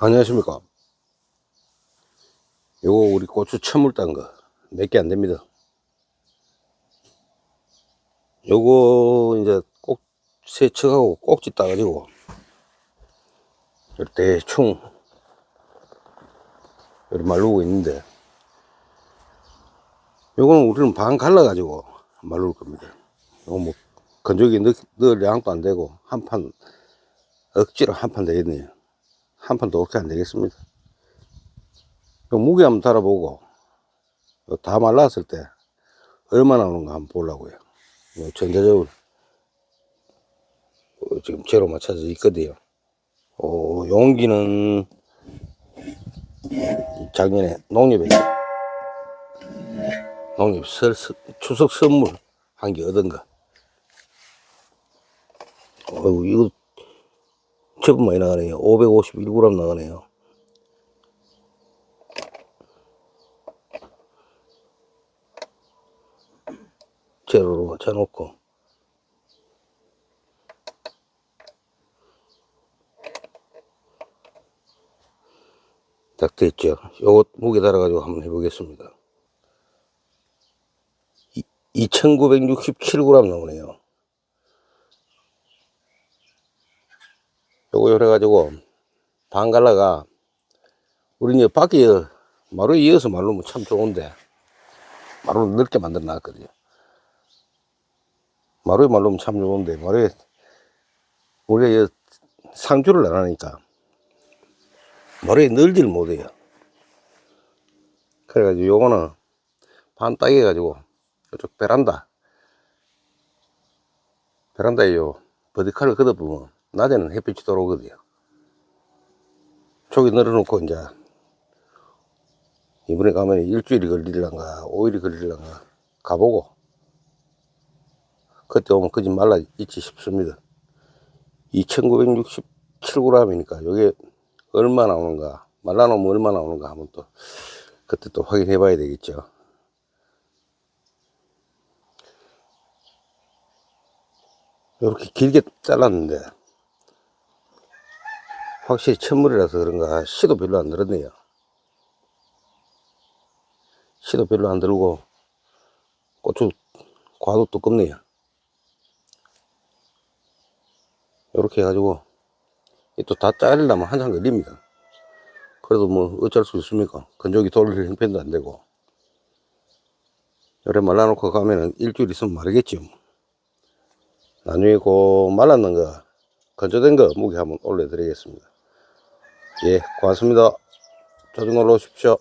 안녕하십니까. 요거 우리 고추 처물 딴 거. 몇 개 안 됩니다. 요거 이제 꼭 세척하고 꼭지 따가지고 대충 이렇게 말르고 있는데 요거는 우리는 반 갈라 가지고 말를 겁니다. 요거 뭐 건조기 넣, 넣을 양도 안 되고 한 판 억지로 한 판 되겠네요. 한 판더 그렇게 안 되겠습니다. 요 무게 한번 달아보고 요다 말랐을 때 얼마나 오는가 한번 보려고요. 요 전자적으로 어, 지금 제로 맞춰져 있거든요. 어, 용기는 작년에 농협에서 농협 설, 설- 추석 선물 한 개 얻은 거. 어우, 이거 제법 많이 나가네요. 551g 나가네요. 제로로 맞춰놓고. 딱 됐죠. 요거 무게 달아가지고 한번 해보겠습니다. 2967g 나오네요. 요거 요래가지고 반갈라가 우리 이제 밖에 마루에 이어서 말르면 참 좋은데 마루를 넓게 만들어 놨거든요. 마루에 말르면 참 좋은데 마루에 우리가 이 상주를 안 하니까 마루에 늘질 못해요. 그래가지고 요거는 반 따게 해가지고 이쪽 베란다 베란다에 요 버디칼을 걷어보면 낮에는 햇빛이 들어오거든요. 저기 늘어놓고 이제 이번에 가면 일주일이 걸릴란가 오일이 걸릴란가 가보고 그때 오면 그집 말라 있지 싶습니다. 2967g이니까 요게 얼마 나오는가 말라놓으면 얼마 나오는가 한번 또 그때 또 확인해 봐야 되겠죠. 이렇게 길게 잘랐는데 확실히 첫물이라서 그런가 씨도 별로 안 들었네요. 씨도 별로 안 들고 고추 과도 두껍네요. 이렇게 해가지고 또 다 자르려면 한참 걸립니다. 그래도 뭐 어쩔 수 있습니까? 건조기 돌릴 형편도 안 되고. 요래 말라놓고 가면은 일주일 있으면 마르겠죠. 뭐. 나중에 그 말랐는 거, 건조된 거 무게 한번 올려드리겠습니다. 예, 고맙습니다. 자주 놀러 오십시오.